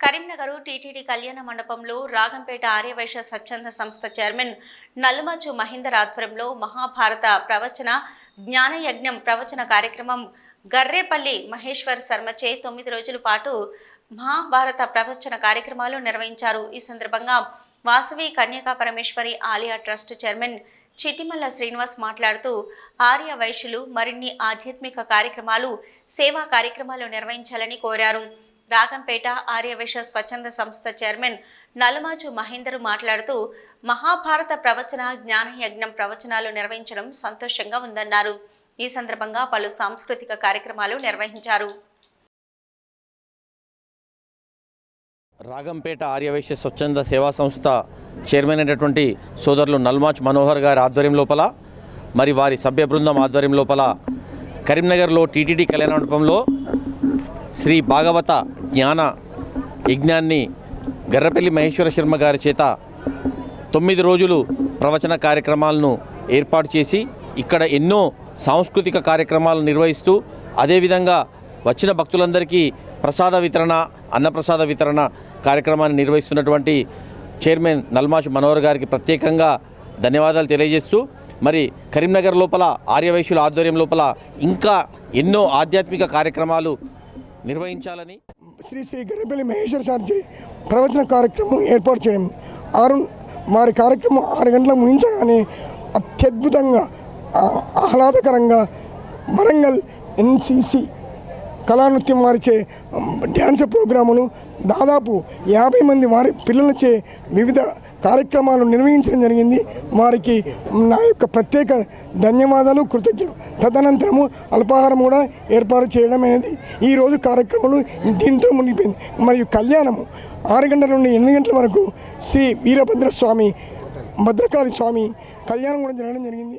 Karimnagar TTD కళ్యాణ మండపంలో రాగంపేట ఆర్యవైశ్య స్వచ్ఛంద సంస్థ చైర్మన్ నల్లుమచు మహేందర్ ఆధ్వర్యంలో మహాభారత ప్రవచన జ్ఞానయజ్ఞం ప్రవచన కార్యక్రమం గర్రేపల్లి మహేశ్వర్ శర్మచే తొమ్మిది రోజుల పాటు మహాభారత ప్రవచన కార్యక్రమాలు నిర్వహించారు. ఈ సందర్భంగా వాసవి కన్యకా పరమేశ్వరి ఆలయ ట్రస్ట్ చైర్మన్ చిటిమల్ల శ్రీనివాస్ మాట్లాడుతూ ఆర్య వైశ్యులు మరిన్ని ఆధ్యాత్మిక కార్యక్రమాలు సేవా కార్యక్రమాలు నిర్వహించాలని కోరారు. రాగంపేట ఆర్యవేశ స్వచ్ఛంద సంస్థ చైర్మన్ నలమాజు మహేందర్ మాట్లాడుతూ మహాభారత ప్రవచన జ్ఞాన యజ్ఞం ప్రవచనాలు నిర్వహించడం సంతోషంగా ఉందన్నారు. ఈ సందర్భంగా పలు సాంస్కృతిక కార్యక్రమాలు నిర్వహించారు. రాగంపేట ఆర్యవైశ్య స్వచ్ఛంద సేవా సంస్థ చైర్మన్ అయినటువంటి సోదరులు నల్మాచ్ మనోహర్ గారి ఆధ్వర్యం లోపల మరి వారి సభ్య బృందం ఆధ్వర్యం లోపల కరీంనగర్లో టీటీడీ కళ్యాణ మండపంలో శ్రీ భాగవత జ్ఞాన యజ్ఞాన్ని గర్రపల్లి మహేశ్వర శర్మ గారి చేత తొమ్మిది రోజులు ప్రవచన కార్యక్రమాలను ఏర్పాటు చేసి ఇక్కడ ఎన్నో సాంస్కృతిక కార్యక్రమాలు నిర్వహిస్తూ అదేవిధంగా వచ్చిన భక్తులందరికీ ప్రసాద వితరణ అన్నప్రసాద వితరణ కార్యక్రమాన్ని నిర్వహిస్తున్నటువంటి చైర్మన్ నల్మాష్ మనోహర్ గారికి ప్రత్యేకంగా ధన్యవాదాలు తెలియజేస్తూ మరి కరీంనగర్ లోపల ఆర్యవైశ్యుల ఆధ్వర్యం లోపల ఇంకా ఎన్నో ఆధ్యాత్మిక కార్యక్రమాలు నిర్వహించాలని శ్రీ శ్రీ గరిపల్లి మహేశ్వర సార్జీ ప్రవచన కార్యక్రమం ఏర్పాటు చేయడం. ఆరు వారి కార్యక్రమం ఆరు గంటలకు ముగించగానే అత్యద్భుతంగా ఆహ్లాదకరంగా వరంగల్ ఎన్సిసి కళానృత్యం వారిచే డ్యాన్స్ ప్రోగ్రాములు దాదాపు యాభై మంది వారి పిల్లలచే వివిధ కార్యక్రమాలు నిర్వహించడం జరిగింది. వారికి నా యొక్క ప్రత్యేక ధన్యవాదాలు కృతజ్ఞతలు. తదనంతరము అల్పాహారం కూడా ఏర్పాటు చేయడం అనేది ఈరోజు కార్యక్రమాలు దీంతో మునిగిపోయింది. మరియు కళ్యాణము ఆరు గంటల నుండి ఎనిమిది గంటల వరకు శ్రీ వీరభద్ర స్వామి భద్రకాళి స్వామి కళ్యాణం కూడా జరగడం జరిగింది.